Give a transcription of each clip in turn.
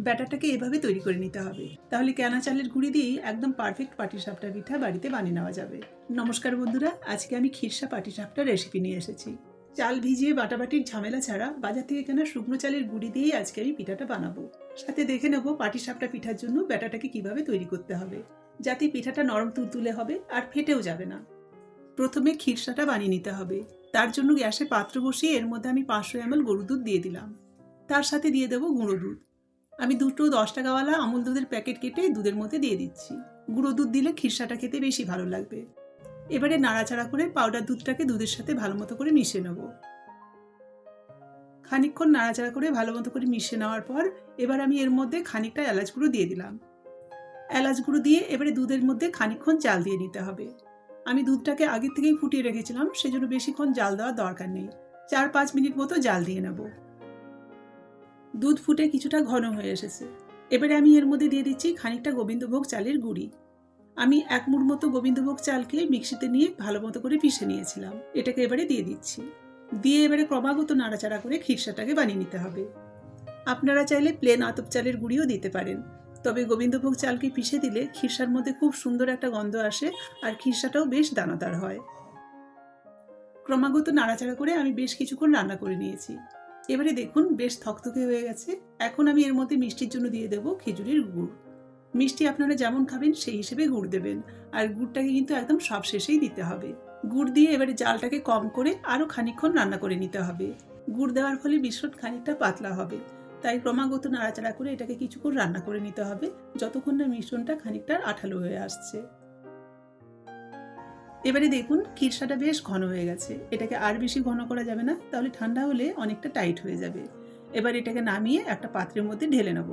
ব্যাটারটাকে এভাবে তৈরি করে নিতে হবে। তাহলে কেনা চালের গুঁড়ি দিয়েই একদম পারফেক্ট পাটিসাপটা পিঠা বাড়িতে বানিয়ে নেওয়া যাবে। নমস্কার বন্ধুরা, আজকে আমি খিরসা পাটিসাপটা রেসিপি নিয়ে এসেছি। চাল ভিজিয়ে বাটাবাটির ঝামেলা ছাড়া বাজার থেকে কেনা শুকনো চালের গুঁড়ি দিয়েই আজকে আমি পিঠাটা বানাবো। সাথে দেখে নেব পাটিসাপটা পিঠার জন্য ব্যাটাটাকে কীভাবে তৈরি করতে হবে, যাতে পিঠাটা নরম তুলতুলে হবে আর ফেটেও যাবে না। প্রথমে খিরসাটা বানিয়ে নিতে হবে। তার জন্য গ্যাসে পাত্র বসিয়ে এর মধ্যে আমি পাঁচশো এমএল গরুর দুধ দিয়ে দিলাম। তার সাথে দিয়ে দেবো গুঁড়ো দুধ। আমি দুটো দশ টাকাওয়ালা আমুল দুধের প্যাকেট কেটে দুধের মধ্যে দিয়ে দিচ্ছি। গুঁড়ো দুধ দিলে খিরসাটা খেতে বেশি ভালো লাগবে। এবারে নাড়াচাড়া করে পাউডার দুধটাকে দুধের সাথে ভালো মতো করে মিশিয়ে নেব। খানিকক্ষণ নাড়াচাড়া করে ভালো মতো করে মিশিয়ে নেওয়ার পর এবার আমি এর মধ্যে খানিকটা এলাচ গুঁড়ো দিয়ে দিলাম। এলাচ গুঁড়ো দিয়ে এবারে দুধের মধ্যে খানিকক্ষণ জাল দিয়ে নিতে হবে। আমি দুধটাকে আগের থেকেই ফুটিয়ে রেখেছিলাম, সেজন্য বেশিক্ষণ জাল দেওয়ার দরকার নেই। চার পাঁচ মিনিট মতো জাল দিয়ে নেব। দুধ ফুটে কিছুটা ঘন হয়ে এসেছে। এবারে আমি এর মধ্যে দিয়ে দিচ্ছি খানিকটা গোবিন্দভোগ চালের গুঁড়ি। আমি এক মুঠ মতো গোবিন্দভোগ চালকে মিক্সিতে নিয়ে ভালো মতো করে পিষে নিয়েছিলাম। এটাকে এবারে দিয়ে দিচ্ছি। দিয়ে এবারে ক্রমাগত নাড়াচাড়া করে খিরসাটাকে বানিয়ে নিতে হবে। আপনারা চাইলে প্লেন আতপ চালের গুঁড়িও দিতে পারেন। তবে গোবিন্দভোগ চালকে পিষে দিলে খিরসার মধ্যে খুব সুন্দর একটা গন্ধ আসে আর খিরসাটাও বেশ দানাদার হয়। ক্রমাগত নাড়াচাড়া করে আমি বেশ কিছুক্ষণ রান্না করে নিয়েছি। এবারে দেখুন, বেশ থকথকে হয়ে গেছে। এখন আমি এর মধ্যে মিষ্টির জন্য দিয়ে দেবো খেজুরের গুড়। মিষ্টি আপনারা যেমন খাবেন, সেই হিসেবে গুড় দেবেন। আর গুড়টাকে কিন্তু একদম সব শেষেই দিতে হবে। গুড় দিয়ে এবারে জালটাকে কম করে আরও খানিকক্ষণ রান্না করে নিতে হবে। গুড় দেওয়ার ফলে মিশ্রণ খানিকটা পাতলা হবে। তাই ক্রমাগত নাড়াচাড়া করে এটাকে কিছুক্ষণ রান্না করে নিতে হবে। যতক্ষণ না মিশ্রণটা খানিকটা আঠালো হয়ে আসছে। এবারে দেখুন খিরসাটা বেশ ঘন হয়ে গেছে। এটাকে আর বেশি ঘন করা যাবে না, তাহলে ঠান্ডা হলে অনেকটা টাইট হয়ে যাবে। এবার এটাকে নামিয়ে একটা পাত্রের মধ্যে ঢেলে নেব।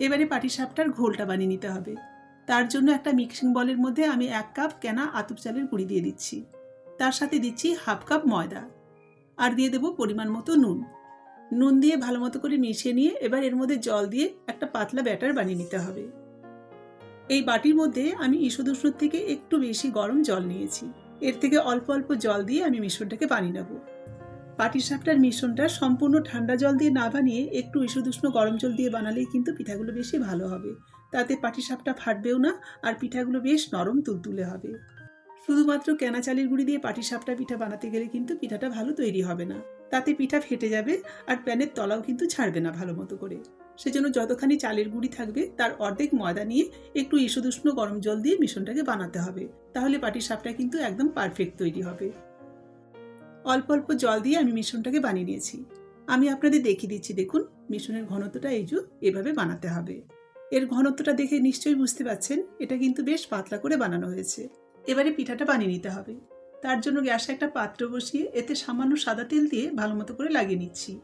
এবারে পাটিসাপটার ঘোলটা বানিয়ে নিতে হবে। তার জন্য একটা মিক্সিং বলের মধ্যে আমি এক কাপ কেনা আতপ চালের গুঁড়ি দিয়ে দিচ্ছি। তার সাথে দিচ্ছি হাফ কাপ ময়দা। আর দিয়ে দেবো পরিমাণ মতো নুন। নুন দিয়ে ভালো মতো করে মিশিয়ে নিয়ে এবার এর মধ্যে জল দিয়ে একটা পাতলা ব্যাটার বানিয়ে নিতে হবে। এই বাটির মধ্যে আমি ঈষদুষ্ণর থেকে একটু বেশি গরম জল নিয়েছি। এর থেকে অল্প অল্প জল দিয়ে আমি মিশ্রণটাকে বানিয়ে নেব। পাটিসাপটার মিশ্রণটা সম্পূর্ণ ঠান্ডা জল দিয়ে না বানিয়ে একটু ঈষদুষ্ণ গরম জল দিয়ে বানালেই কিন্তু পিঠাগুলো বেশি ভালো হবে। তাতে পাটিসাপটা ফাটবেও না আর পিঠাগুলো বেশ নরম তুলতুলে হবে। শুধুমাত্র কেনা চালের গুঁড়ি দিয়ে পাটিসাপটা পিঠা বানাতে গেলে কিন্তু পিঠাটা ভালো তৈরি হবে না। তাতে পিঠা ফেটে যাবে আর প্যানের তলাও কিন্তু ছাড়বে না ভালো মতো করে। সেজন্য যতখানি চালের গুঁড়ি থাকবে, তার অর্ধেক ময়দা নিয়ে একটু ঈষদুষ্ণ গরম জল দিয়ে মিশ্রণটাকে বানাতে হবে। তাহলে পাটির সাপটা কিন্তু একদম পারফেক্ট তৈরি হবে। অল্প অল্প জল দিয়ে আমি মিশ্রণটাকে বানিয়ে নিয়েছি। আমি আপনাদের দেখিয়ে দিচ্ছি, দেখুন, মিশ্রণের ঘনত্বটা এই এভাবে বানাতে হবে। এর ঘনত্বটা দেখে নিশ্চয়ই বুঝতে পারছেন এটা কিন্তু বেশ পাতলা করে বানানো হয়েছে। এবারে পিঠাটা বানিয়ে নিতে হবে। তার জন্য গ্যাসে একটা পাত্র বসিয়ে এতে সামান্য সাদা তেল দিয়ে ভালো মতো করে লাগিয়ে নিচ্ছি।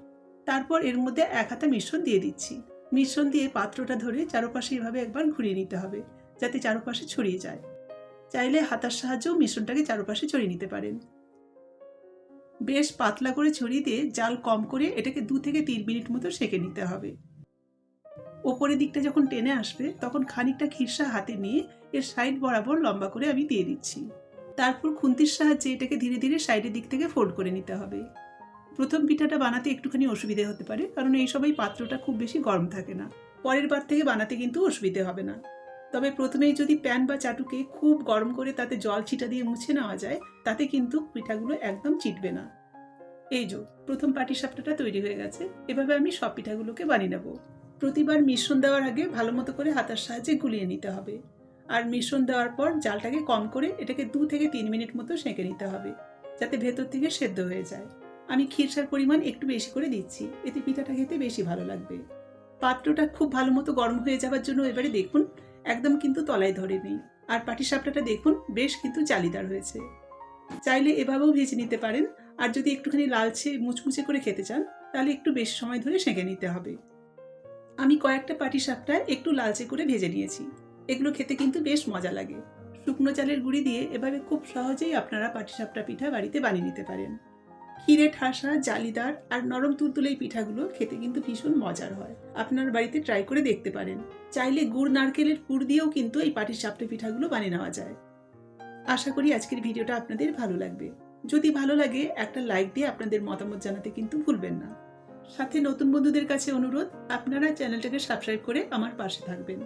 তারপর এর মধ্যে এক হাতা মিশ্রণ দিয়ে দিচ্ছি। মিশ্রণ দিয়ে পাত্রটা ধরে চারপাশে এভাবে একবার ঘুরিয়ে নিতে হবে, যাতে চারপাশে ছড়িয়ে যায়। চাইলে হাতার সাহায্যেও মিশ্রণটাকে চারপাশে ছড়িয়ে নিতে পারেন। বেশ পাতলা করে ছড়িয়ে দিয়ে জাল কম করে এটাকে দু থেকে তিন মিনিট মতো সেঁকে নিতে হবে। ওপরের দিকটা যখন টেনে আসবে, তখন খানিকটা খিরসা হাতে নিয়ে এর সাইড বরাবর লম্বা করে আমি দিয়ে দিচ্ছি। তারপর খুন্তির সাহায্যে এটাকে ধীরে ধীরে সাইডের দিক থেকে ফোল্ড করে নিতে হবে। প্রথম পিঠাটা বানাতে একটুখানি অসুবিধে হতে পারে, কারণ এই সবাই পাত্রটা খুব বেশি গরম থাকে না। পরের বার থেকে বানাতে কিন্তু অসুবিধে হবে না। তবে প্রথমেই যদি প্যান বা চাটুকে খুব গরম করে তাতে জল ছিটা দিয়ে মুছে নেওয়া যায়, তাতে কিন্তু পিঠাগুলো একদম চিটবে না। এই যো, প্রথম পাটিসাপটাটা তৈরি হয়ে গেছে। এভাবে আমি সব পিঠাগুলোকে বানিয়ে নেব। প্রতিবার মিশ্রণ দেওয়ার আগে ভালো মতো করে হাতার সাহায্যে গুলিয়ে নিতে হবে। আর মিশ্রণ দেওয়ার পর জালটাকে কম করে এটাকে দু থেকে তিন মিনিট মতো সেঁকে নিতে হবে, যাতে ভেতর থেকে সেদ্ধ হয়ে যায়। আমি ক্ষীরসার পরিমাণ একটু বেশি করে দিচ্ছি। এতে পিঠাটা খেতে বেশি ভালো লাগবে। পাত্রটা খুব ভালো মতো গরম হয়ে যাওয়ার জন্য এবারে দেখুন, একদম কিন্তু তলায় ধরে নেই আর পাটিসাপটাটা দেখুন, বেশ কিন্তু জালিদার হয়েছে। চাইলে এভাবেও ভেজে নিতে পারেন। আর যদি একটুখানি লালচে, মুচমুচে করে খেতে চান, তাহলে একটু বেশি সময় ধরে সেঁকে নিতে হবে। আমি কয়েকটা পাটিসাপটা একটু লালচে করে ভেজে নিয়েছি। এগুলো খেতে কিন্তু বেশ মজা লাগে। শুকনো চালের গুঁড়ি দিয়ে এভাবে খুব সহজেই আপনারা পাটিসাপটা পিঠা বাড়িতে বানিয়ে নিতে পারেন। ক্ষীরে ঠাসা, জালিদার আর নরম তুলতুলে এই পিঠাগুলো খেতে কিন্তু ভীষণ মজার হয়। আপনার বাড়িতে ট্রাই করে দেখতে পারেন। চাইলে গুড়, নারকেলের পুর দিয়েও কিন্তু এই পাটির সাপটা পিঠাগুলো বানিয়ে নেওয়া যায়। আশা করি আজকের ভিডিওটা আপনাদের ভালো লাগবে। যদি ভালো লাগে, একটা লাইক দিয়ে আপনাদের মতামত জানাতে কিন্তু ভুলবেন না। সাথে নতুন বন্ধুদের কাছে অনুরোধ, আপনারা চ্যানেলটাকে সাবস্ক্রাইব করে আমার পাশে থাকবেন।